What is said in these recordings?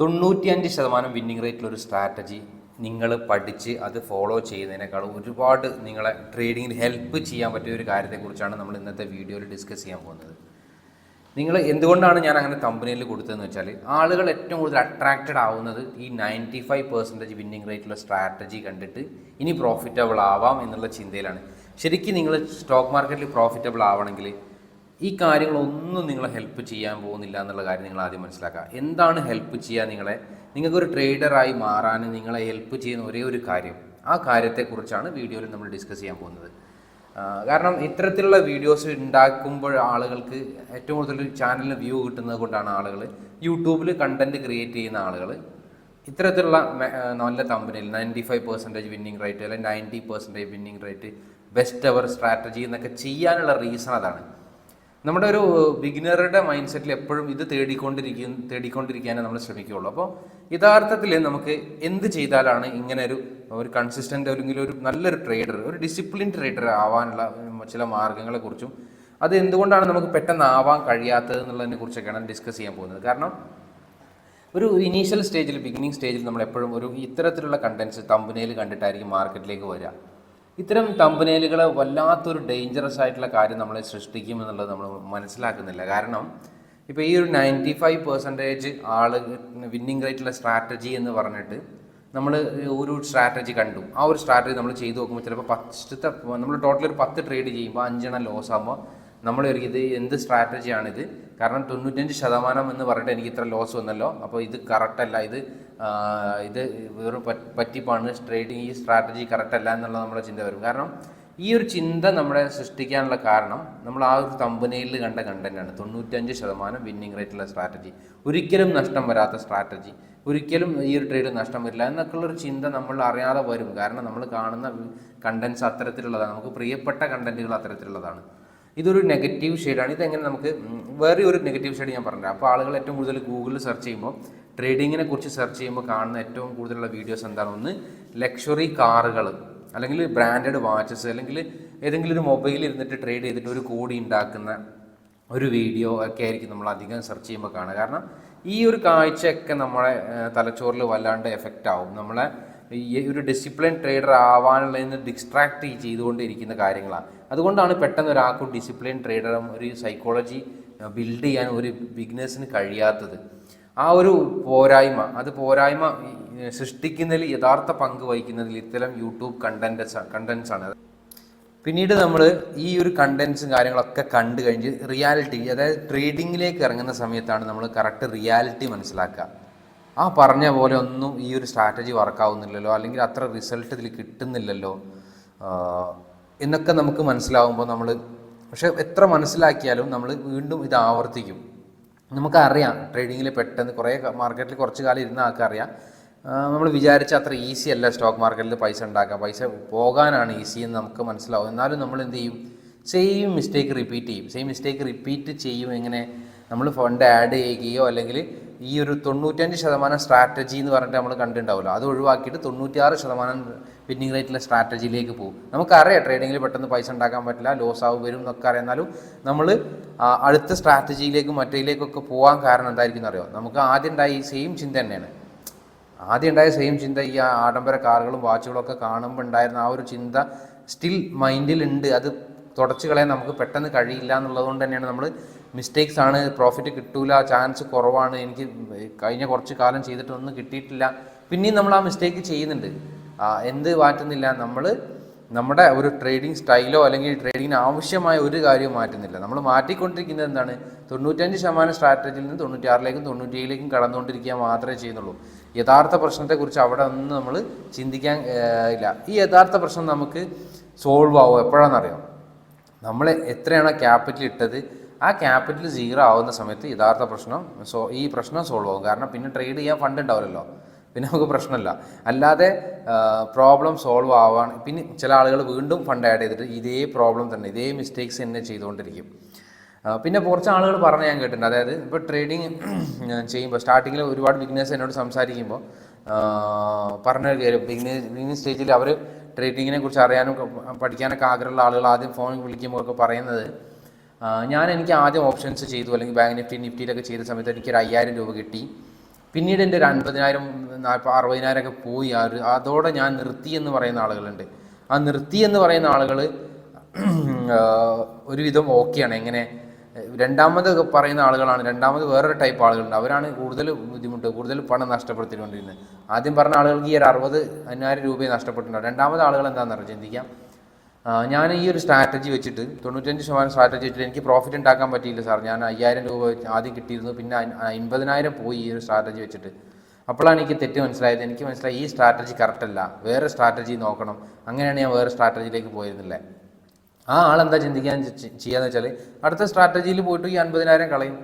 തൊണ്ണൂറ്റിയഞ്ച് ശതമാനം winning റേറ്റിലൊരു strategy നിങ്ങൾ പഠിച്ച് അത് ഫോളോ ചെയ്യുന്നതിനേക്കാൾ ഒരുപാട് നിങ്ങളെ ട്രേഡിങ്ങിൽ ഹെൽപ്പ് ചെയ്യാൻ പറ്റിയ ഒരു കാര്യത്തെക്കുറിച്ചാണ് നമ്മൾ ഇന്നത്തെ വീഡിയോയിൽ ഡിസ്കസ് ചെയ്യാൻ പോകുന്നത്. നിങ്ങൾ എന്തുകൊണ്ടാണ് ഞാൻ അങ്ങനെ കമ്പനിയിൽ കൊടുത്തതെന്ന് വെച്ചാൽ ആളുകൾ ഏറ്റവും കൂടുതൽ അട്രാക്റ്റഡ് ആവുന്നത് ഈ നയന്റി ഫൈവ് പെർസെന്റേജ് വിന്നിങ് റേറ്റുള്ള സ്ട്രാറ്റജി കണ്ടിട്ട് ഇനി പ്രോഫിറ്റബിൾ ആവാം എന്നുള്ള ചിന്തയിലാണ്. ശരിക്കും നിങ്ങൾ സ്റ്റോക്ക് മാർക്കറ്റിൽ പ്രോഫിറ്റബിൾ ആവണമെങ്കിൽ ഈ കാര്യങ്ങളൊന്നും നിങ്ങളെ ഹെൽപ്പ് ചെയ്യാൻ പോകുന്നില്ല എന്നുള്ള കാര്യം നിങ്ങൾ ആദ്യം മനസ്സിലാക്കുക. എന്താണ് ഹെൽപ്പ് ചെയ്യുക നിങ്ങളെ? നിങ്ങൾക്കൊരു ട്രേഡറായി മാറാൻ നിങ്ങളെ ഹെൽപ്പ് ചെയ്യുന്ന ഒരേ ഒരു കാര്യം. ആ കാര്യത്തെക്കുറിച്ചാണ് വീഡിയോയിൽ നമ്മൾ ഡിസ്കസ് ചെയ്യാൻ പോകുന്നത്. കാരണം ഇത്തരത്തിലുള്ള വീഡിയോസ് ഉണ്ടാക്കുമ്പോൾ ആളുകൾക്ക് ഏറ്റവും കൂടുതൽ ചാനലിന് വ്യൂ കിട്ടുന്നത് കൊണ്ടാണ് ആളുകൾ യൂട്യൂബിൽ കണ്ടന്റ് ക്രിയേറ്റ് ചെയ്യുന്ന ആളുകൾ ഇത്തരത്തിലുള്ള നല്ല കമ്പനിയിൽ ninety five percentage winning rate അല്ലെങ്കിൽ ninety percentage winning rate best അവർ സ്ട്രാറ്റജി എന്നൊക്കെ ചെയ്യാനുള്ള റീസൺ അതാണ്. നമ്മുടെ ഒരു ബിഗിനറുടെ മൈൻഡ് സെറ്റിൽ എപ്പോഴും ഇത് തേടിക്കൊണ്ടിരിക്കും തേടിക്കൊണ്ടിരിക്കാനേ നമ്മൾ ശ്രമിക്കുകയുള്ളൂ. അപ്പോൾ യഥാർത്ഥത്തിൽ നമുക്ക് എന്ത് ചെയ്താലാണ് ഇങ്ങനെ ഒരു ഒരു കൺസിസ്റ്റന്റ് അല്ലെങ്കിൽ ഒരു നല്ലൊരു ട്രേഡർ ഒരു ഡിസിപ്ലിൻ ട്രേഡർ ആവാനുള്ള ചില മാർഗങ്ങളെക്കുറിച്ചും അത് എന്തുകൊണ്ടാണ് നമുക്ക് പെട്ടെന്ന് ആവാൻ കഴിയാത്തത് എന്നുള്ളതിനെ കുറിച്ചൊക്കെയാണ് ഡിസ്കസ് ചെയ്യാൻ പോകുന്നത്. കാരണം ഒരു ഇനീഷ്യൽ സ്റ്റേജിൽ ബിഗിനിങ് സ്റ്റേജിൽ നമ്മൾ എപ്പോഴും ഒരു ഇത്തരത്തിലുള്ള കണ്ടൻസ് തമ്പനയിൽ കണ്ടിട്ടായിരിക്കും മാർക്കറ്റിലേക്ക് വരിക. ഇത്തരം തമ്പനേലുകൾ വല്ലാത്തൊരു ഡേഞ്ചറസ് ആയിട്ടുള്ള കാര്യം നമ്മളെ സൃഷ്ടിക്കും എന്നുള്ളത് നമ്മൾ മനസ്സിലാക്കുന്നില്ല. കാരണം ഇപ്പോൾ ഈ ഒരു ninety five percentage all winning റേറ്റുള്ള strategy എന്ന് പറഞ്ഞിട്ട് നമ്മൾ ഒരു സ്ട്രാറ്റജി കണ്ടു. ആ ഒരു സ്ട്രാറ്റജി നമ്മൾ ചെയ്തു നോക്കുമ്പോൾ ചിലപ്പോൾ ഫസ്റ്റത്തെ നമ്മൾ ടോട്ടൽ ഒരു പത്ത് ട്രേഡ് ചെയ്യുമ്പോൾ അഞ്ചെണ്ണം ലോസ് ആകുമ്പോൾ നമ്മൾ ഇത് എന്ത് സ്ട്രാറ്റജിയാണിത് കാരണം തൊണ്ണൂറ്റഞ്ച് ശതമാനം എന്ന് പറഞ്ഞിട്ട് എനിക്ക് ഇത്ര ലോസ് വന്നല്ലോ. അപ്പോൾ ഇത് കറക്റ്റല്ല ഇത് ഇത് വെറും പറ്റ് പറ്റിപ്പാണ്. ട്രേഡിങ് ഈ സ്ട്രാറ്റജി കറക്റ്റല്ല എന്നുള്ള നമ്മുടെ ചിന്ത വരും. കാരണം ഈ ഒരു ചിന്ത നമ്മളെ സൃഷ്ടിക്കാനുള്ള കാരണം നമ്മൾ ആ ഒരു കമ്പനിയിൽ കണ്ട കണ്ടന്റാണ് തൊണ്ണൂറ്റഞ്ച് ശതമാനം വിന്നിങ് റേറ്റുള്ള സ്ട്രാറ്റജി ഒരിക്കലും നഷ്ടം വരാത്ത സ്ട്രാറ്റജി ഒരിക്കലും ഈ ഒരു ട്രേഡ് നഷ്ടം വരില്ല എന്നൊക്കെയുള്ളൊരു ചിന്ത നമ്മൾ അറിയാതെ വരും. കാരണം നമ്മൾ കാണുന്ന കണ്ടൻസ് അത്തരത്തിലുള്ളതാണ്. നമുക്ക് പ്രിയപ്പെട്ട കണ്ടന്റുകൾ അത്തരത്തിലുള്ളതാണ്. ഇതൊരു നെഗറ്റീവ് ഷെയ്ഡാണ് ഇതെങ്ങനെ നമുക്ക് വേറെ ഒരു നെഗറ്റീവ് ഷെയ്ഡ് ഞാൻ പറഞ്ഞത് അപ്പോൾ ആളുകൾ ഏറ്റവും കൂടുതൽ ഗൂഗിളിൽ സെർച്ച് ചെയ്യുമ്പോൾ ട്രേഡിങ്ങിനെ കുറിച്ച് സെർച്ച് ചെയ്യുമ്പോൾ കാണുന്ന ഏറ്റവും കൂടുതലുള്ള വീഡിയോസ് എന്താണ്? ഒന്ന് ലക്ഷറി കാറുകൾ അല്ലെങ്കിൽ ബ്രാൻഡഡ് വാച്ചസ് അല്ലെങ്കിൽ ഏതെങ്കിലും ഒരു മൊബൈൽ ഇരുന്നിട്ട് ട്രേഡ് ചെയ്തിട്ട് ഒരു കോടി ഉണ്ടാക്കുന്ന ഒരു വീഡിയോ ഒക്കെ ആയിരിക്കും നമ്മൾ അധികം സെർച്ച് ചെയ്യുമ്പോൾ കാണുക. കാരണം ഈ ഒരു കാഴ്ചയൊക്കെ നമ്മളെ തലച്ചോറിൽ വല്ലാണ്ട് എഫക്റ്റ് ആവും. നമ്മളെ ഈ ഒരു ഡിസിപ്ലിൻ ട്രേഡർ ആവാനുള്ളതിൽ നിന്ന് ഡിസ്ട്രാക്ട് ചെയ്തുകൊണ്ടിരിക്കുന്ന കാര്യങ്ങളാണ്. അതുകൊണ്ടാണ് പെട്ടെന്ന് ഒരാൾക്കും ഡിസിപ്ലിൻ ട്രേഡറും ഒരു സൈക്കോളജി ബിൽഡ് ചെയ്യാൻ ഒരു ബിഗ്നസിന് കഴിയാത്തത്. ആ ഒരു പോരായ്മ അത് പോരായ്മ സൃഷ്ടിക്കുന്നതിൽ യഥാർത്ഥ പങ്ക് വഹിക്കുന്നതിൽ ഇത്തരം യൂട്യൂബ് കണ്ടൻസ് കണ്ടൻസ് ആണ്. പിന്നീട് നമ്മൾ ഈ ഒരു കണ്ടൻസും കാര്യങ്ങളൊക്കെ കണ്ടു കഴിഞ്ഞ് റിയാലിറ്റി അതായത് ട്രേഡിങ്ങിലേക്ക് ഇറങ്ങുന്ന സമയത്താണ് നമ്മൾ കറക്റ്റ് റിയാലിറ്റി മനസ്സിലാക്കുക. ആ പറഞ്ഞ പോലെ ഒന്നും ഈ ഒരു സ്ട്രാറ്റജി വർക്കാവുന്നില്ലല്ലോ അല്ലെങ്കിൽ അത്ര റിസൾട്ട് ഇതിൽ കിട്ടുന്നില്ലല്ലോ എന്നൊക്കെ നമുക്ക് മനസ്സിലാവുമ്പോൾ നമ്മൾ പക്ഷെ എത്ര മനസ്സിലാക്കിയാലും നമ്മൾ വീണ്ടും ഇത് ആവർത്തിക്കും. നമുക്കറിയാം ട്രേഡിങ്ങിൽ പെട്ടെന്ന് കുറേ മാർക്കറ്റിൽ കുറച്ച് കാലം ഇരുന്ന ആൾക്കറിയാം. നമ്മൾ വിചാരിച്ച അത്ര ഈസി അല്ല സ്റ്റോക്ക് മാർക്കറ്റിൽ പൈസ ഉണ്ടാക്കാം പൈസ പോകാനാണ് ഈസി എന്ന് നമുക്ക് മനസ്സിലാവും. എന്നാലും നമ്മൾ എന്ത് ചെയ്യും? സെയിം മിസ്റ്റേക്ക് റിപ്പീറ്റ് ചെയ്യും. സെയിം മിസ്റ്റേക്ക് റിപ്പീറ്റ് ചെയ്യും. എങ്ങനെ നമ്മൾ ഫണ്ട് ആഡ് ചെയ്യുകയോ അല്ലെങ്കിൽ ഈ ഒരു തൊണ്ണൂറ്റഞ്ച് ശതമാനം സ്ട്രാറ്റജി എന്ന് പറഞ്ഞിട്ട് നമ്മൾ കണ്ടിട്ടുണ്ടാവുമല്ലോ. അത് ഒഴിവാക്കിയിട്ട് തൊണ്ണൂറ്റിയാറ് ശതമാനം വിന്നിങ് റേറ്റിലെ സ്ട്രാറ്റജിയിലേക്ക് പോകും. നമുക്കറിയാം ട്രേഡിങ്ങിൽ പെട്ടെന്ന് പൈസ ഉണ്ടാക്കാൻ പറ്റില്ല ലോസ് ആവും വരും എന്നൊക്കെ അറിയാം. നമ്മൾ അടുത്ത സ്ട്രാറ്റജിയിലേക്കും മറ്റേലേക്കൊക്കെ പോകാൻ കാരണം എന്തായിരിക്കും എന്നറിയോ? നമുക്ക് ആദ്യം ഉണ്ടായ ഈ സെയിം ചിന്ത തന്നെയാണ്. ആദ്യം ഉണ്ടായ സെയിം ചിന്ത ഈ ആഡംബര കാറുകളും വാച്ചുകളും ഒക്കെ കാണുമ്പോൾ ഉണ്ടായിരുന്ന ആ ഒരു ചിന്ത സ്റ്റിൽ മൈൻഡിലുണ്ട് അത് തുടച്ചു കളയാൻ നമുക്ക് പെട്ടെന്ന് കഴിയില്ല എന്നുള്ളത് കൊണ്ട് തന്നെയാണ് നമ്മൾ മിസ്റ്റേക്സ് ആണ് പ്രോഫിറ്റ് കിട്ടൂല ചാൻസ് കുറവാണ് എനിക്ക് കഴിഞ്ഞ കുറച്ച് കാലം ചെയ്തിട്ടൊന്നും കിട്ടിയിട്ടില്ല. പിന്നെയും നമ്മൾ ആ മിസ്റ്റേക്ക് ചെയ്യുന്നുണ്ട്. എന്ത് മാറ്റുന്നില്ല? നമ്മൾ നമ്മുടെ ഒരു ട്രേഡിംഗ് സ്റ്റൈലോ അല്ലെങ്കിൽ ട്രേഡിങ്ങിന് ആവശ്യമായ ഒരു കാര്യവും മാറ്റുന്നില്ല. നമ്മൾ മാറ്റിക്കൊണ്ടിരിക്കുന്നത് എന്താണ്? തൊണ്ണൂറ്റഞ്ച് ശതമാനം സ്ട്രാറ്റജിയിൽ നിന്ന് തൊണ്ണൂറ്റിയാറിലേക്കും തൊണ്ണൂറ്റിയേഴിലേക്കും കടന്നുകൊണ്ടിരിക്കുക മാത്രമേ ചെയ്യുന്നുള്ളൂ. യഥാർത്ഥ പ്രശ്നത്തെക്കുറിച്ച് അവിടെ ഒന്നും നമ്മൾ ചിന്തിക്കാൻ ഇല്ല. ഈ യഥാർത്ഥ പ്രശ്നം നമുക്ക് സോൾവ് ആവുമോ എപ്പോഴാണെന്നറിയാം? നമ്മൾ എത്രയാണ് ക്യാപിറ്റൽ ഇട്ടത്? ആ ക്യാപിറ്റൽ സീറോ ആവുന്ന സമയത്ത് യഥാർത്ഥ പ്രശ്നം സോ ഈ പ്രശ്നം സോൾവ് ആവും. കാരണം പിന്നെ ട്രേഡ് ചെയ്യാൻ ഫണ്ട് ഉണ്ടാവില്ലല്ലോ. പിന്നെ നമുക്ക് പ്രശ്നമില്ല. അല്ലാതെ പ്രോബ്ലം സോൾവ് ആവാൻ പിന്നെ ചില ആളുകൾ വീണ്ടും ഫണ്ട് ആഡ് ചെയ്തിട്ട് ഇതേ പ്രോബ്ലം തന്നെ ഇതേ മിസ്റ്റേക്സ് തന്നെ ചെയ്തുകൊണ്ടിരിക്കും. പിന്നെ കുറച്ച് ആളുകൾ പറഞ്ഞ് ഞാൻ കേട്ടിട്ടുണ്ട്. അതായത് ഇപ്പോൾ ട്രേഡിങ് ചെയ്യുമ്പോൾ സ്റ്റാർട്ടിങ്ങിൽ ഒരുപാട് ബിഗ്നേഴ്സ് എന്നോട് സംസാരിക്കുമ്പോൾ പറഞ്ഞ കാര്യം. ബിഗ്നേഴ്സ് ബിഗിനിങ് സ്റ്റേജിൽ അവർ ട്രേഡിങ്ങിനെ കുറിച്ച് അറിയാനും പഠിക്കാനൊക്കെ ആഗ്രഹമുള്ള ആളുകൾ ആദ്യം ഫോൺ വിളിക്കുമ്പോൾ ഒക്കെ പറയുന്നത് ഞാൻ എനിക്ക് ആദ്യം ഓപ്ഷൻസ് ചെയ്തു. അല്ലെങ്കിൽ ബാങ്ക് നിഫ്റ്റി നിഫ്റ്റിയിലൊക്കെ ചെയ്ത സമയത്ത് എനിക്കൊരു അയ്യായിരം രൂപ കിട്ടി. പിന്നീട് എന്റെ ഒരു അൻപതിനായിരം അറുപതിനായിരം ഒക്കെ പോയി. ആ ഒരു അതോടെ ഞാൻ നിർത്തി എന്ന് പറയുന്ന ആളുകളുണ്ട്. ആ നിർത്തി എന്ന് പറയുന്ന ആളുകൾ ഒരുവിധം ഓക്കെയാണ് എങ്ങനെ രണ്ടാമത് പറയുന്ന ആളുകളാണ്. രണ്ടാമത് വേറൊരു ടൈപ്പ് ആളുകളുണ്ട്. അവരാണ് കൂടുതൽ ബുദ്ധിമുട്ട് കൂടുതൽ പണം നഷ്ടപ്പെടുത്തിക്കൊണ്ടിരുന്നത്. ആദ്യം പറഞ്ഞ ആളുകൾക്ക് ഈ ഒരു അറുപത് അഞ്ഞായിരം രൂപയെ നഷ്ടപ്പെട്ടിട്ടുണ്ടാവും. രണ്ടാമത് ആളുകൾ എന്താണെന്ന് അറിയാം? ചിന്തിക്കാം. ഞാൻ ഈ ഒരു സ്ട്രാറ്റജി വെച്ചിട്ട് തൊണ്ണൂറ്റഞ്ച് ശതമാനം സ്ട്രാറ്റജി വെച്ചിട്ട് എനിക്ക് പ്രോഫിറ്റ് ഉണ്ടാക്കാൻ പറ്റിയില്ല സാർ ഞാൻ അയ്യായിരം രൂപ ആദ്യം കിട്ടിയിരുന്നു പിന്നെ അൻ- അൻപതിനായിരം പോയി ഈ ഒരു സ്ട്രാറ്റജി വെച്ചിട്ട്. അപ്പോഴാണ് എനിക്ക് തെറ്റ് മനസ്സിലായത്. എനിക്ക് മനസ്സിലായി ഈ സ്ട്രാറ്റജി കറക്റ്റ് അല്ല. വേറെ സ്ട്രാറ്റജി നോക്കണം. അങ്ങനെയാണ് ഞാൻ വേറെ സ്ട്രാറ്റജിയിലേക്ക് പോയിരുന്നില്ലേ. ആ ആളെന്താ ചിന്തിക്കാൻ ചെയ്യാന്ന് വെച്ചാൽ അടുത്ത സ്ട്രാറ്റജിയിൽ പോയിട്ട് ഈ അൻപതിനായിരം കളയും.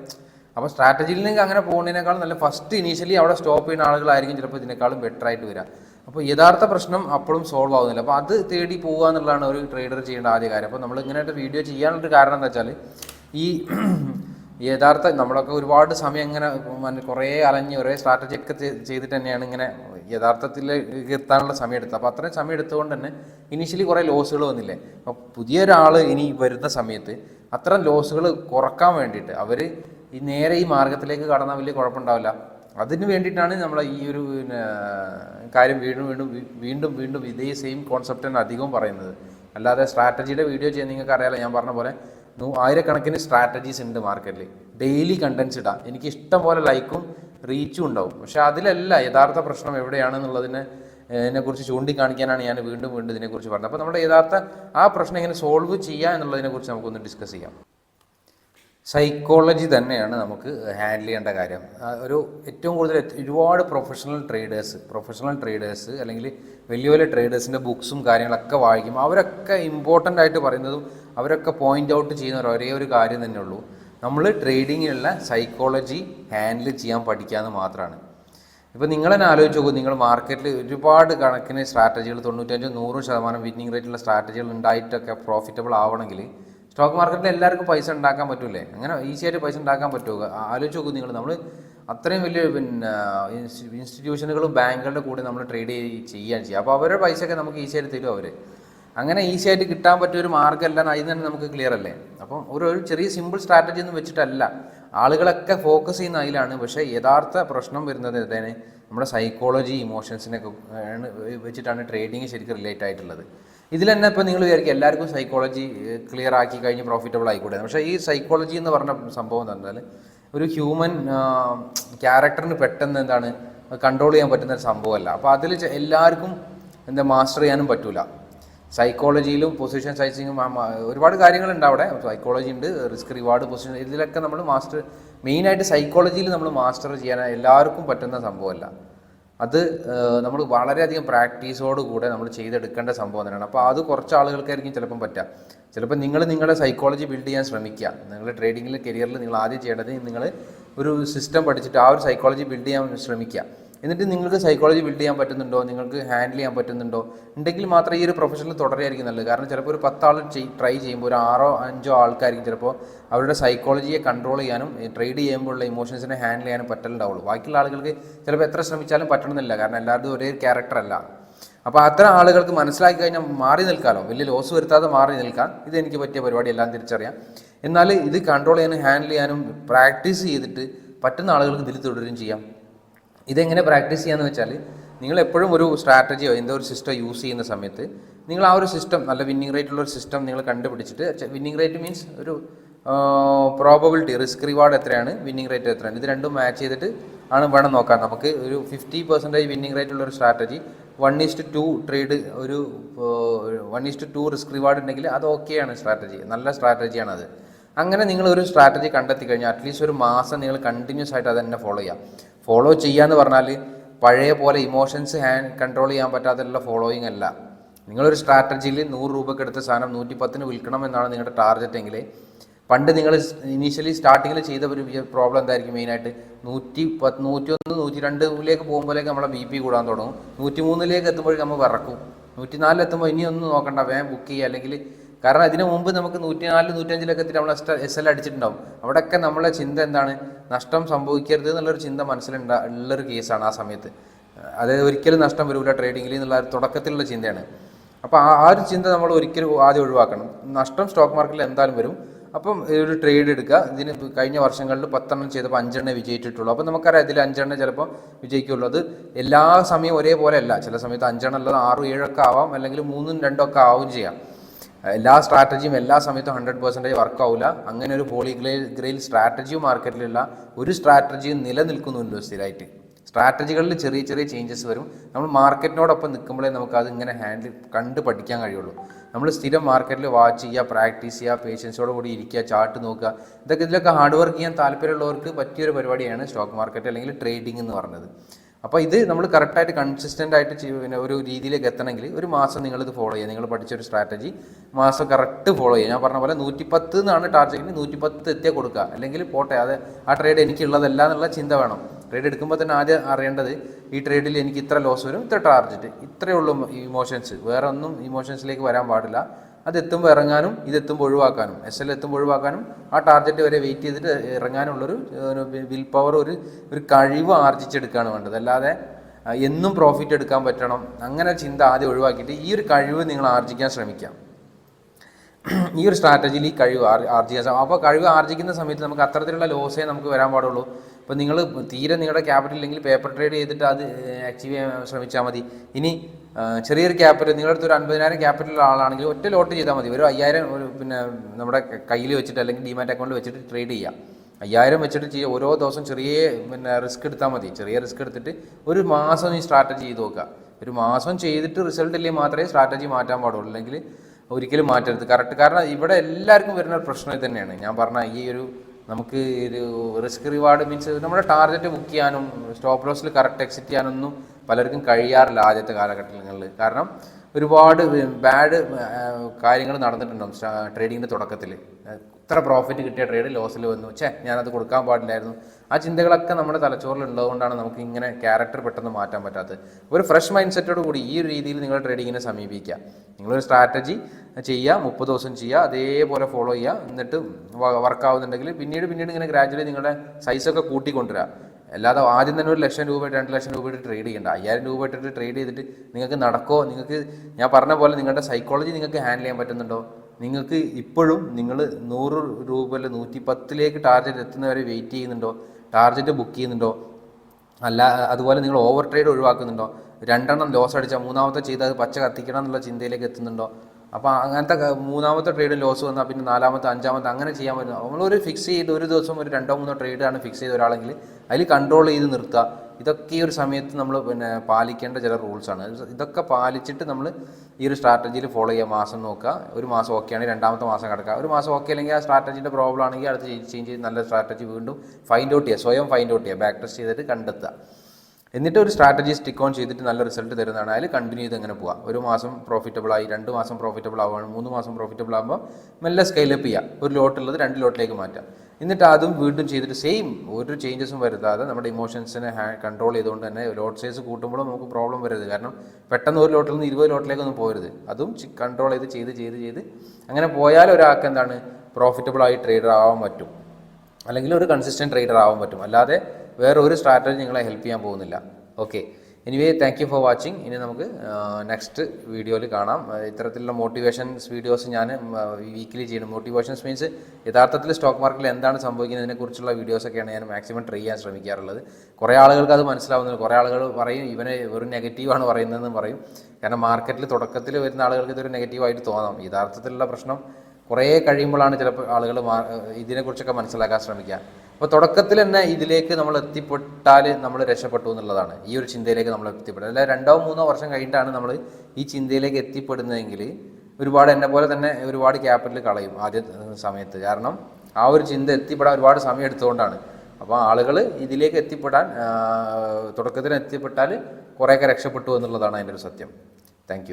അപ്പോൾ സ്ട്രാറ്റജിയിൽ നിങ്ങൾക്ക് അങ്ങനെ പോകുന്നതിനേക്കാളും നല്ല ഫസ്റ്റ് ഇനീഷ്യലി അവിടെ സ്റ്റോപ്പ് ചെയ്യുന്ന ആളുകളായിരിക്കും ചിലപ്പോൾ ഇതിനേക്കാളും ബെറ്റർ ആയിട്ട് വരിക അപ്പോൾ യഥാർത്ഥ പ്രശ്നം അപ്പോഴും സോൾവ് ആവുന്നില്ല. അപ്പോൾ അത് തേടി പോകുക എന്നുള്ളതാണ് ഒരു ട്രേഡർ ചെയ്യേണ്ട ആദ്യ കാര്യം. അപ്പോൾ നമ്മൾ ഇങ്ങനെയായിട്ട് വീഡിയോ ചെയ്യാനുള്ളൊരു കാരണം എന്താ വെച്ചാൽ ഈ യഥാർത്ഥ നമ്മളൊക്കെ ഒരുപാട് സമയം ഇങ്ങനെ കുറേ അലഞ്ഞ് ഒരേ സ്ട്രാറ്റജി ഒക്കെ ചെയ്തിട്ട് തന്നെയാണ് ഇങ്ങനെ യഥാർത്ഥത്തിൽ എത്താനുള്ള സമയം എടുത്തത്. അപ്പോൾ അത്രയും സമയം എടുത്തുകൊണ്ട് തന്നെ ഇനീഷ്യലി കുറേ ലോസുകൾ വന്നില്ലേ? അപ്പോൾ പുതിയൊരാൾ ഇനി വരുന്ന സമയത്ത് അത്തരം ലോസുകൾ കുറയ്ക്കാൻ വേണ്ടിയിട്ട് അവർ ഈ നേരെ ഈ മാർഗത്തിലേക്ക് കടന്നാൽ വലിയ കുഴപ്പമുണ്ടാവില്ല. അതിന് വേണ്ടിയിട്ടാണ് നമ്മൾ ഈ ഒരു പിന്നെ കാര്യം വീണ്ടും വീണ്ടും വീണ്ടും വീണ്ടും ഇതേ സെയിം കോൺസെപ്റ്റ് തന്നെ അധികവും പറയുന്നത്. അല്ലാതെ സ്ട്രാറ്റജിയുടെ വീഡിയോ ചെയ്യാൻ നിങ്ങൾക്ക് അറിയാലോ ഞാൻ പറഞ്ഞ പോലെ ആയിരക്കണക്കിന് സ്ട്രാറ്റജീസ് ഉണ്ട് മാർക്കറ്റിൽ ഡെയിലി കണ്ടൻസ് ഇടാം. എനിക്ക് ഇഷ്ടം പോലെ ലൈക്കും റീച്ചും ഉണ്ടാവും. പക്ഷേ അതിലല്ല യഥാർത്ഥ പ്രശ്നം എവിടെയാണെന്നുള്ളതിനെ ഇതിനെക്കുറിച്ച് ചൂണ്ടിക്കാണിക്കാനാണ് ഞാൻ വീണ്ടും വീണ്ടും ഇതിനെക്കുറിച്ച് പറഞ്ഞത്. അപ്പോൾ നമ്മുടെ യഥാർത്ഥ ആ പ്രശ്നം എങ്ങനെ സോൾവ് ചെയ്യുക എന്നുള്ളതിനെക്കുറിച്ച് നമുക്കൊന്ന് ഡിസ്കസ് ചെയ്യാം. സൈക്കോളജി തന്നെയാണ് നമുക്ക് ഹാൻഡിൽ ചെയ്യേണ്ട കാര്യം. ഒരു ഏറ്റവും കൂടുതൽ ഒരുപാട് പ്രൊഫഷണൽ ട്രേഡേഴ്സ് പ്രൊഫഷണൽ ട്രേഡേഴ്സ് അല്ലെങ്കിൽ വലിയ വലിയ ട്രേഡേഴ്സിന്റെ ബുക്സും കാര്യങ്ങളൊക്കെ വായിക്കും അവരൊക്കെ ഇമ്പോർട്ടന്റ് ആയിട്ട് പറയുന്നതും അവരൊക്കെ പോയിന്റ് ഔട്ട് ചെയ്യുന്ന ഒരേ ഒരു കാര്യം തന്നെ ഉള്ളൂ നമ്മൾ ട്രേഡിങ്ങിലുള്ള സൈക്കോളജി ഹാൻഡിൽ ചെയ്യാൻ പഠിക്കാമെന്ന് മാത്രമാണ് ഇപ്പോൾ നിങ്ങൾ തന്നെ ആലോചിച്ച് നോക്കും നിങ്ങൾ മാർക്കറ്റിൽ ഒരുപാട് കണക്കിന് സ്ട്രാറ്റജികൾ തൊണ്ണൂറ്റഞ്ച് നൂറും ശതമാനം വിന്നിങ് റേറ്റുള്ള സ്ട്രാറ്റജികൾ ഉണ്ടായിട്ടൊക്കെ പ്രോഫിറ്റബിൾ ആവണമെങ്കിൽ സ്റ്റോക്ക് മാർക്കറ്റിൽ എല്ലാവർക്കും പൈസ ഉണ്ടാക്കാൻ പറ്റൂലേ അങ്ങനെ ഈസിയായിട്ട് പൈസ ഉണ്ടാക്കാൻ പറ്റുമോ ആലോചിച്ച് നോക്കൂ നിങ്ങൾ നമ്മൾ അത്രയും വലിയ പിന്നെ ഇൻസ്റ്റി- ഇൻസ്റ്റിറ്റ്യൂഷനുകളും ബാങ്കുകളുടെ കൂടെ നമ്മൾ ട്രേഡ് ചെയ്യാൻ ചെയ്യുക അപ്പോൾ അവരുടെ പൈസയൊക്കെ നമുക്ക് ഈസിയായിട്ട് തരും അവർ അങ്ങനെ ഈസിയായിട്ട് കിട്ടാൻ പറ്റിയ ഒരു മാർഗമല്ല അതിൽ തന്നെ നമുക്ക് ക്ലിയർ അല്ലേ? അപ്പം ഒരു ഒരു ചെറിയ സിമ്പിൾ സ്ട്രാറ്റജി ഒന്നും വെച്ചിട്ടല്ല. ആളുകളൊക്കെ ഫോക്കസ് ചെയ്യുന്ന അതിലാണ്. പക്ഷേ യഥാർത്ഥ പ്രശ്നം വരുന്നത് എന്താണ്? നമ്മുടെ സൈക്കോളജി ഇമോഷൻസിനൊക്കെ വെച്ചിട്ടാണ് ട്രേഡിങ് ശരിക്കും റിലേറ്റ് ആയിട്ടുള്ളത്. ഇതിൽ തന്നെ ഇപ്പോൾ നിങ്ങൾ വിചാരിക്കും എല്ലാവർക്കും സൈക്കോളജി ക്ലിയർ ആക്കി കഴിഞ്ഞ് പ്രോഫിറ്റബിൾ ആയിക്കൂടെ. പക്ഷേ ഈ സൈക്കോളജി എന്ന് പറഞ്ഞ സംഭവം എന്ന് പറഞ്ഞാൽ ഒരു ഹ്യൂമൻ ക്യാരക്ടറിന് പെട്ടെന്ന് എന്താണ് കൺട്രോൾ ചെയ്യാൻ പറ്റുന്ന ഒരു സംഭവമല്ല. അപ്പോൾ അതിൽ എല്ലാവർക്കും എന്താ മാസ്റ്റർ ചെയ്യാനും പറ്റൂല. സൈക്കോളജിയിലും പൊസിഷൻ സൈസിങ്ങും ഒരുപാട് കാര്യങ്ങളുണ്ട് അവിടെ. സൈക്കോളജി ഉണ്ട് റിസ്ക് റിവാർഡ് പൊസിഷൻ ഇതിലൊക്കെ നമ്മൾ മാസ്റ്റർ മെയിനായിട്ട് സൈക്കോളജിയിൽ നമ്മൾ മാസ്റ്റർ ചെയ്യാൻ എല്ലാവർക്കും പറ്റുന്ന സംഭവമല്ല. അത് നമ്മൾ വളരെയധികം പ്രാക്ടീസോട് കൂടെ നമ്മൾ ചെയ്തെടുക്കേണ്ട സംഭവം തന്നെയാണ്. അപ്പോൾ അത് കുറച്ച് ആളുകൾക്കായിരിക്കും ചിലപ്പം പറ്റുക ചിലപ്പോൾ നിങ്ങൾ നിങ്ങളുടെ സൈക്കോളജി ബിൽഡ് ചെയ്യാൻ ശ്രമിക്കുക നിങ്ങൾ ട്രേഡിങ്ങിൽ കരിയറിൽ നിങ്ങൾ ആദ്യം ചെയ്യേണ്ടത് നിങ്ങൾ ഒരു സിസ്റ്റം പഠിച്ചിട്ട് ആ ഒരു സൈക്കോളജി ബിൽഡ് ചെയ്യാൻ ശ്രമിക്കുക എന്നിട്ട് നിങ്ങൾക്ക് സൈക്കോളജി ബിൽഡ് ചെയ്യാൻ പറ്റുന്നുണ്ടോ? നിങ്ങൾക്ക് ഹാൻഡിൽ ചെയ്യാൻ പറ്റുന്നുണ്ടോ? ഉണ്ടെങ്കിൽ മാത്രമേ ഈ ഒരു പ്രൊഫഷനിൽ തുടരുകയായിരിക്കും നല്ലത്. കാരണം ചിലപ്പോൾ ഒരു പത്താൾ ട്രൈ ചെയ്യുമ്പോൾ ഒരു ആറോ അഞ്ചോ ആൾക്കാർക്കും ചിലപ്പോൾ അവരുടെ സൈക്കോളജിയെ കൺട്രോൾ ചെയ്യാനും ട്രേഡ് ചെയ്യുമ്പോഴുള്ള ഇമോഷൻസിനെ ഹാൻഡിൽ ചെയ്യാനും പറ്റലുണ്ടാവുള്ളൂ. ബാക്കിയുള്ള ആളുകൾക്ക് ചിലപ്പോൾ എത്ര ശ്രമിച്ചാലും പറ്റണമെന്നില്ല. കാരണം എല്ലാവരും ഒരേ ക്യാരക്ടർ അല്ല. അപ്പോൾ അത്തരം ആളുകൾക്ക് മനസ്സിലാക്കി കഴിഞ്ഞാൽ മാറി നിൽക്കാമല്ലോ വലിയ ലോസ് വരുത്താതെ മാറി നിൽക്കാം. ഇത് എനിക്ക് പറ്റിയ പരിപാടി എല്ലാം തിരിച്ചറിയാം. എന്നാൽ ഇത് കൺട്രോൾ ചെയ്യാനും ഹാൻഡിൽ ചെയ്യാനും പ്രാക്ടീസ് ചെയ്തിട്ട് പറ്റുന്ന ആളുകൾക്ക് ഇതിൽ തുടരുകയും ചെയ്യാം. ഇതെങ്ങനെ പ്രാക്ടീസ് ചെയ്യാന്ന് വെച്ചാൽ നിങ്ങൾ എപ്പോഴും ഒരു സ്ട്രാറ്റജിയോ എന്തോ ഒരു സിസ്റ്റം യൂസ് ചെയ്യുന്ന സമയത്ത് നിങ്ങൾ ആ ഒരു സിസ്റ്റം നല്ല വിന്നിങ് റേറ്റ് ഉള്ള ഒരു സിസ്റ്റം നിങ്ങൾ കണ്ടുപിടിച്ചിട്ട് വിന്നിങ് റേറ്റ് മീൻസ് ഒരു പ്രോബബിലിറ്റി റിസ്ക് റിവാർഡ് എത്രയാണ് വിന്നിങ് റേറ്റ് എത്രയാണ്. ഇത് രണ്ടും മാച്ച് ചെയ്തിട്ട് ആണ് വേണം നോക്കാൻ. നമുക്ക് ഒരു ഫിഫ്റ്റി പെർസെന്റേജ് വിന്നിങ് റേറ്റ് ഉള്ള ഒരു strategy one is to two trade ഒരു one is to two risk reward ഉണ്ടെങ്കിൽ അത് ഓക്കെയാണ് സ്ട്രാറ്റജി നല്ല സ്ട്രാറ്റജിയാണ് അത്. അങ്ങനെ നിങ്ങൾ ഒരു സ്ട്രാറ്റജി കണ്ടെത്തി കഴിഞ്ഞാൽ അറ്റ്ലീസ്റ്റ് ഒരു മാസം നിങ്ങൾ കണ്ടിന്യൂസ് ആയിട്ട് അത് തന്നെ ഫോളോ ചെയ്യാം. ഫോളോ ചെയ്യാന്ന് പറഞ്ഞാൽ പഴയ പോലെ ഇമോഷൻസ് ഹാൻഡ് കൺട്രോൾ ചെയ്യാൻ പറ്റാത്തുള്ള ഫോളോയിങ് അല്ല. നിങ്ങളൊരു സ്ട്രാറ്റജിയിൽ നൂറ് രൂപയ്ക്ക് എടുത്ത സാധനം നൂറ്റി പത്തിന് വിൽക്കണം എന്നാണ് നിങ്ങളുടെ ടാർഗറ്റ് എങ്കിൽ പണ്ട് നിങ്ങൾ ഇനീഷ്യലി സ്റ്റാർട്ടിങ്ങിൽ ചെയ്ത ഒരു പ്രോബ്ലം എന്തായിരിക്കും മെയിനായിട്ട് നൂറ്റി പത്ത് നൂറ്റി ഒന്ന് നൂറ്റി രണ്ടിലേക്ക് പോകുമ്പോഴേക്ക് നമ്മളെ ബി പി കൂടാൻ തുടങ്ങും. നൂറ്റി മൂന്നിലേക്ക് എത്തുമ്പോഴേക്കും നമ്മൾ വിറക്കും. നൂറ്റി നാലിൽ എത്തുമ്പോൾ ഇനി ഒന്നും നോക്കണ്ട. വേഗം ബുക്ക് ചെയ്യുക. അല്ലെങ്കിൽ കാരണം അതിനു മുമ്പ് നമുക്ക് നൂറ്റി നാല് നൂറ്റഞ്ചിലൊക്കെ എത്തിയിട്ട് നമ്മൾ എസ് എൽ അടിച്ചിട്ടുണ്ടാവും. അവിടെയൊക്കെ നമ്മളെ ചിന്ത എന്താണ്? നഷ്ടം സംഭവിക്കരുത് എന്നുള്ളൊരു ചിന്ത മനസ്സിലുണ്ടാ ഉള്ളൊരു കേസാണ് ആ സമയത്ത്. അതായത് ഒരിക്കലും നഷ്ടം വരില്ല ട്രേഡിങ്ങിൽ എന്നുള്ള തുടക്കത്തിലുള്ള ചിന്തയാണ്. അപ്പോൾ ആ ആ ഒരു ചിന്ത നമ്മൾ ഒരിക്കലും ആദ്യം ഒഴിവാക്കണം. നഷ്ടം സ്റ്റോക്ക് മാർക്കറ്റിൽ എന്തായാലും വരും. അപ്പം ഒരു ട്രേഡ് എടുക്കുക. ഇതിന് കഴിഞ്ഞ വർഷങ്ങളിൽ പത്തെണ്ണം ചെയ്തപ്പോൾ അഞ്ചെണ്ണേ വിജയിച്ചിട്ടുള്ളൂ. അപ്പം നമുക്കറിയാം ഇതിൽ അഞ്ചെണ്ണം ചിലപ്പോൾ വിജയിക്കുള്ളൂ. അത് എല്ലാ സമയവും ഒരേപോലെ അല്ല ചില സമയത്ത് അഞ്ചെണ്ണം അല്ലാതെ ആറും ഏഴൊക്കെ ആവാം. അല്ലെങ്കിൽ മൂന്നും ഒക്കെ ആവും ചെയ്യാം. എല്ലാ സ്ട്രാറ്റജിയും എല്ലാ സമയത്തും ഹൺഡ്രഡ് പെർസെന്റേജ് വർക്ക് ആവില്ല അങ്ങനെ ഒരു പോളി ഗ്രേൽ സ്ട്രാറ്റജിയും മാർക്കറ്റിലുള്ള ഒരു സ്ട്രാറ്റജിയും നിലനിൽക്കുന്നുണ്ട് സ്ഥിരമായിട്ട് സ്ട്രാറ്റജികളിൽ ചെറിയ ചെറിയ ചേഞ്ചസ് വരും. നമ്മൾ മാർക്കറ്റിനോടൊപ്പം നിൽക്കുമ്പോഴേ നമുക്ക് അത് ഇങ്ങനെ ഹാൻഡിൽ കണ്ട് പഠിക്കാൻ കഴിയുള്ളൂ. നമ്മൾ സ്ഥിരം മാർക്കറ്റിൽ വാച്ച് ചെയ്യുക പ്രാക്ടീസ് ചെയ്യുക പേഷ്യൻസോട് കൂടി ഇരിക്കുക ചാർട്ട് നോക്കുക. ഇതൊക്കെ ഇതിലൊക്കെ ഹാർഡ് വർക്ക് ചെയ്യാൻ താല്പര്യമുള്ളവർക്ക് പറ്റിയൊരു പരിപാടിയാണ് സ്റ്റോക്ക് മാർക്കറ്റ് അല്ലെങ്കിൽ ട്രേഡിംഗ് എന്ന് പറയുന്നത് അപ്പോൾ ഇത് നമ്മൾ കറക്റ്റായിട്ട് കൺസിസ്റ്റന്റ് ആയിട്ട് പിന്നെ ഒരു രീതിയിലേക്ക് എത്തണമെങ്കിൽ ഒരു മാസം നിങ്ങളിത് ഫോളോ ചെയ്യുക. നിങ്ങൾ പഠിച്ച ഒരു സ്ട്രാറ്റജി മാസം കറക്റ്റ് ഫോളോ ചെയ്യുക. ഞാൻ പറഞ്ഞ പോലെ നൂറ്റിപ്പത്ത് എന്നാണ് ടാർഗറ്റ് നൂറ്റിപ്പത്ത് എത്തിയാൽ കൊടുക്കുക. അല്ലെങ്കിൽ പോട്ടെ അത് ആ ട്രേഡ് എനിക്കുള്ളതല്ല എന്നുള്ള ചിന്ത വേണം. ട്രേഡ് എടുക്കുമ്പോൾ തന്നെ ആദ്യം അറിയേണ്ടത് ഈ ട്രേഡിൽ എനിക്ക് ഇത്ര ലോസ് വരും ഇത്ര ടാർജറ്റ് ഇത്രയേ ഉള്ളൂ ഇമോഷൻസ് വേറെ ഒന്നും ഇമോഷൻസിലേക്ക് വരാൻ പാടില്ല. അത് എത്തുമ്പോൾ ഇറങ്ങാനും ഇതെത്തുമ്പോൾ ഒഴിവാക്കാനും എസ് എൽ എത്തുമ്പോൾ ഒഴിവാക്കാനും ആ ടാർഗറ്റ് വരെ വെയിറ്റ് ചെയ്തിട്ട് ഇറങ്ങാനുള്ളൊരു വിൽ പവർ ഒരു ഒരു കഴിവ് ആർജിച്ചെടുക്കുകയാണ് വേണ്ടത്. അല്ലാതെ എന്നും പ്രോഫിറ്റ് എടുക്കാൻ പറ്റണം. അങ്ങനെ ചിന്ത ആദ്യം ഒഴിവാക്കിയിട്ട് ഈ ഒരു കഴിവ് നിങ്ങൾ ആർജിക്കാൻ ശ്രമിക്കാം. ഈ ഒരു സ്ട്രാറ്റജിയിൽ ഈ കഴിവ് ആർ- ആർജിക്കാൻ സാധിക്കും അപ്പോൾ കഴിവ് ആർജിക്കുന്ന സമയത്ത് നമുക്ക് അത്തരത്തിലുള്ള ലോസേ നമുക്ക് വരാൻ പാടുള്ളൂ. ഇപ്പോൾ നിങ്ങൾ തീരെ നിങ്ങളുടെ ക്യാപിറ്റൽ ഇല്ലെങ്കിൽ പേപ്പർ ട്രേഡ് ചെയ്തിട്ട് അത് അച്ചീവ് ചെയ്യാൻ ശ്രമിച്ചാൽ മതി. ഇനി ചെറിയൊരു ക്യാപിറ്റൽ നിങ്ങളുടെ അടുത്ത് ഒരു അൻപതിനായിരം ക്യാപിറ്റൽ ആളാണെങ്കിൽ ഒറ്റ ലോട്ട് ചെയ്താൽ മതി. ഒരു അയ്യായിരം ഒരു പിന്നെ നമ്മുടെ കയ്യിൽ വെച്ചിട്ട് അല്ലെങ്കിൽ ഡിമാറ്റ് അക്കൗണ്ടിൽ വെച്ചിട്ട് ട്രേഡ് ചെയ്യാം അയ്യായിരം വെച്ചിട്ട് ചെയ്യുക ഓരോ ദിവസം ചെറിയ പിന്നെ റിസ്ക് എടുത്താൽ മതി. ചെറിയ റിസ്ക് എടുത്തിട്ട് ഒരു മാസം ഈ സ്ട്രാറ്റജി ചെയ്ത് നോക്കുക. ഒരു മാസം ചെയ്തിട്ട് റിസൾട്ട് ഇല്ലെങ്കിൽ മാത്രമേ സ്ട്രാറ്റജി മാറ്റാൻ പാടുള്ളൂ. അല്ലെങ്കിൽ ഒരിക്കലും മാറ്റരുത്. കറക്റ്റ് കാരണം ഇവിടെ എല്ലാവർക്കും വരുന്ന ഒരു പ്രശ്നം തന്നെയാണ്. ഞാൻ പറഞ്ഞ ഈ ഒരു നമുക്ക് ഒരു റിസ്ക് റിവാർഡ് മീൻസ് നമ്മുടെ ടാർഗറ്റ് ബുക്ക് ചെയ്യാനും സ്റ്റോപ്പ് ലോസിൽ കറക്റ്റ് എക്സിറ്റ് ചെയ്യാനൊന്നും പലർക്കും കഴിയാറില്ല ആദ്യത്തെ കാലഘട്ടങ്ങളിൽ. കാരണം ഒരുപാട് ബാഡ് കാര്യങ്ങൾ നടന്നിട്ടുണ്ടാവും ട്രേഡിങ്ങിന്റെ തുടക്കത്തിൽ. ഇത്ര പ്രോഫിറ്റ് കിട്ടിയ ട്രേഡ് ലോസിൽ വന്നു. ഛേ ഞാനത് കൊടുക്കാൻ പാടില്ലായിരുന്നു. ആ ചിന്തകളൊക്കെ നമ്മുടെ തലച്ചോറിൽ ഉള്ളതുകൊണ്ടാണ് നമുക്ക് ഇങ്ങനെ ക്യാരക്ടർ പെട്ടെന്ന് മാറ്റാൻ പറ്റാത്തത്. ഒരു ഫ്രഷ് മൈൻഡ് സെറ്റോട് കൂടി ഈ രീതിയിൽ നിങ്ങൾ ട്രേഡിങ്ങിനെ സമീപിക്കുക. നിങ്ങളൊരു സ്ട്രാറ്റജി ചെയ്യുക മുപ്പത് ദിവസം ചെയ്യുക അതേപോലെ ഫോളോ ചെയ്യുക എന്നിട്ട് വർക്ക് ആവുന്നുണ്ടെങ്കിൽ പിന്നീട് പിന്നീട് ഇങ്ങനെ ഗ്രാജുവലി നിങ്ങളുടെ സൈസൊക്കെ കൂട്ടിക്കൊണ്ടുവരിക. അല്ലാതെ ആദ്യം തന്നെ ഒരു ലക്ഷം രൂപ രണ്ട് ലക്ഷം രൂപ ഇട്ട് ട്രേഡ് ചെയ്യേണ്ട. അയ്യായിരം രൂപ ഇട്ടിട്ട് ട്രേഡ് ചെയ്തിട്ട് നിങ്ങൾക്ക് നടക്കോ? നിങ്ങൾക്ക് ഞാൻ പറഞ്ഞ പോലെ നിങ്ങളുടെ സൈക്കോളജി നിങ്ങൾക്ക് ഹാൻഡിൽ ചെയ്യാൻ പറ്റുന്നുണ്ടോ? നിങ്ങൾക്ക് ഇപ്പോഴും നിങ്ങൾ നൂറ് രൂപ അല്ല നൂറ്റി പത്തിലേക്ക് ടാർഗറ്റ് എത്തുന്നവരെ വെയിറ്റ് ചെയ്യുന്നുണ്ടോ? ടാർഗറ്റ് ബുക്ക് ചെയ്യുന്നുണ്ടോ? അല്ല അതുപോലെ നിങ്ങൾ ഓവർ ട്രേഡ് ഒഴിവാക്കുന്നുണ്ടോ? രണ്ടെണ്ണം ലോസ് അടിച്ചാൽ മൂന്നാമത്തെ ചെയ്ത് അത് പച്ച കത്തിക്കണം എന്നുള്ള ചിന്തയിലേക്ക് എത്തുന്നുണ്ടോ? അപ്പോൾ അങ്ങനത്തെ മൂന്നാമത്തെ ട്രേഡ് ലോസ് വന്നാൽ പിന്നെ നാലാമത്തെ അഞ്ചാമത്തെ അങ്ങനെ ചെയ്യാൻ പറ്റും. നമ്മളൊരു ഫിക്സ് ചെയ്ത് ഒരു ദിവസം ഒരു രണ്ടോ മൂന്നോ ട്രേഡാണ് ഫിക്സ് ചെയ്ത ഒരാളെങ്കിൽ അതിൽ കൺട്രോൾ ചെയ്ത് നിർത്തുക ഇതൊക്കെ ഈ ഒരു സമയത്ത് നമ്മൾ പിന്നെ പാലിക്കേണ്ട ചില റൂൾസാണ് ഇതൊക്കെ പാലിച്ചിട്ട് നമ്മൾ ഈ ഒരു സ്ട്രാറ്റജിയിൽ ഫോളോ ചെയ്യുക മാസം നോക്കുക ഒരു മാസം ഓക്കെ ആണെങ്കിൽ രണ്ടാമത്തെ മാസം കിടക്കുക ഒരു മാസം ഓക്കെ അല്ലെങ്കിൽ ആ സ്ട്രാറ്റജിന്റെ പ്രോബ്ലം ആണെങ്കിൽ അടുത്ത് ചേഞ്ച് ചെയ്ത് നല്ല സ്ട്രാറ്റജി വീണ്ടും ഫൈൻഡ് ഔട്ട് ചെയ്യുക സ്വയം ഫൈൻഡ് ഔട്ട് ചെയ്യുക ബാക്ക് ടെസ്റ്റ് ചെയ്തിട്ട് കണ്ടെത്തുക. എന്നിട്ട് ഒരു സ്ട്രാറ്റജി സ്റ്റിക്ക് ഓൺ ചെയ്തിട്ട് നല്ല റിസൾട്ട് തരുന്നതാണ്. അതിൽ കണ്ടിന്യൂ ചെയ്ത് അങ്ങനെ പോവാം. ഒരു മാസം പ്രോഫിറ്റബിൾ ആയി രണ്ട് മാസം പ്രോഫിറ്റബിൾ ആവുകയാണ്. മൂന്ന് മാസം പ്രോഫിറ്റബിൾ ആകുമ്പോൾ മെല്ലെ സ്കെയിലപ്പ് ചെയ്യുക ഒരു ലോട്ടുള്ളത് രണ്ട് ലോട്ടിലേക്ക് മാറ്റാം. എന്നിട്ട് അതും വീണ്ടും ചെയ്തിട്ട് സെയിം ഒരു ചേഞ്ചസും വരുത്താതെ നമ്മുടെ ഇമോഷൻസിനെ കൺട്രോൾ ചെയ്തുകൊണ്ട് തന്നെ ലോട്ട് സൈസ് കൂട്ടുമ്പോഴും നമുക്ക് പ്രോബ്ലം വരരുത്. കാരണം പെട്ടെന്ന് ഒരു ലോട്ടിൽ നിന്ന് ഇരുപത് ലോട്ടിലേക്കൊന്നും പോരുത്. അതും കൺട്രോൾ ചെയ്ത് ചെയ്ത് ചെയ്ത് ചെയ്ത് അങ്ങനെ പോയാൽ ഒരാൾക്ക് എന്താണ്? പ്രോഫിറ്റബിൾ ആയി ട്രേഡർ ആവാൻ പറ്റും. അല്ലെങ്കിൽ ഒരു കൺസിസ്റ്റന്റ് ട്രേഡർ ആവാൻ പറ്റും. അല്ലാതെ വേറെ ഒരു സ്ട്രാറ്റജി നിങ്ങളെ ഹെൽപ്പ് ചെയ്യാൻ പോകുന്നില്ല. Okay anyway thank you for watching ഇനി നമുക്ക് നെക്സ്റ്റ് വീഡിയോയിൽ കാണാം. ഇത്തരത്തിലുള്ള മോട്ടിവേഷൻസ് വീഡിയോസ് ഞാൻ വീക്കിലി ചെയ്യണം മോട്ടിവേഷൻസ് മീൻസ് യഥാർത്ഥത്തിൽ സ്റ്റോക്ക് മാർക്കറ്റിൽ എന്താണ് സംഭവിക്കുന്നതിനെക്കുറിച്ചുള്ള വീഡിയോസൊക്കെയാണ് ഞാൻ മാക്സിമം ട്രൈ ചെയ്യാൻ ശ്രമിക്കാറുള്ളത്. കുറേ ആളുകൾക്ക് അത് മനസ്സിലാവുന്നില്ല കുറേ ആളുകൾ പറയും ഇവനെ വെറും നെഗറ്റീവാണ് പറയുന്നതെന്ന് പറയും. കാരണം മാർക്കറ്റിൽ തുടക്കത്തിൽ വരുന്ന ആളുകൾക്ക് ഇതൊരു നെഗറ്റീവായിട്ട് തോന്നാം. യഥാർത്ഥത്തിലുള്ള പ്രശ്നം കുറേ കഴിയുമ്പോഴാണ് ചിലപ്പോൾ ആളുകൾ ഇതിനെക്കുറിച്ചൊക്കെ മനസ്സിലാക്കാൻ ശ്രമിക്കുക. അപ്പോൾ തുടക്കത്തിൽ തന്നെ ഇതിലേക്ക് നമ്മൾ എത്തിപ്പെട്ടാൽ നമ്മൾ രക്ഷപ്പെട്ടു എന്നുള്ളതാണ്. ഈ ഒരു ചിന്തയിലേക്ക് നമ്മൾ എത്തിപ്പെടുക. അല്ല രണ്ടോ മൂന്നോ വർഷം കഴിഞ്ഞിട്ടാണ് നമ്മൾ ഈ ചിന്തയിലേക്ക് എത്തിപ്പെടുന്നതെങ്കിൽ ഒരുപാട് എന്നെ പോലെ തന്നെ ഒരുപാട് ക്യാപിറ്റൽ കളയും ആദ്യ സമയത്ത്. കാരണം ആ ഒരു ചിന്ത എത്തിപ്പെടാൻ ഒരുപാട് സമയം എടുത്തുകൊണ്ടാണ്. അപ്പോൾ ആളുകൾ ഇതിലേക്ക് എത്തിപ്പെടാൻ തുടക്കത്തിന് എത്തിപ്പെട്ടാൽ കുറേയൊക്കെ രക്ഷപ്പെട്ടു എന്നുള്ളതാണ് അതിന്റെ ഒരു സത്യം. താങ്ക്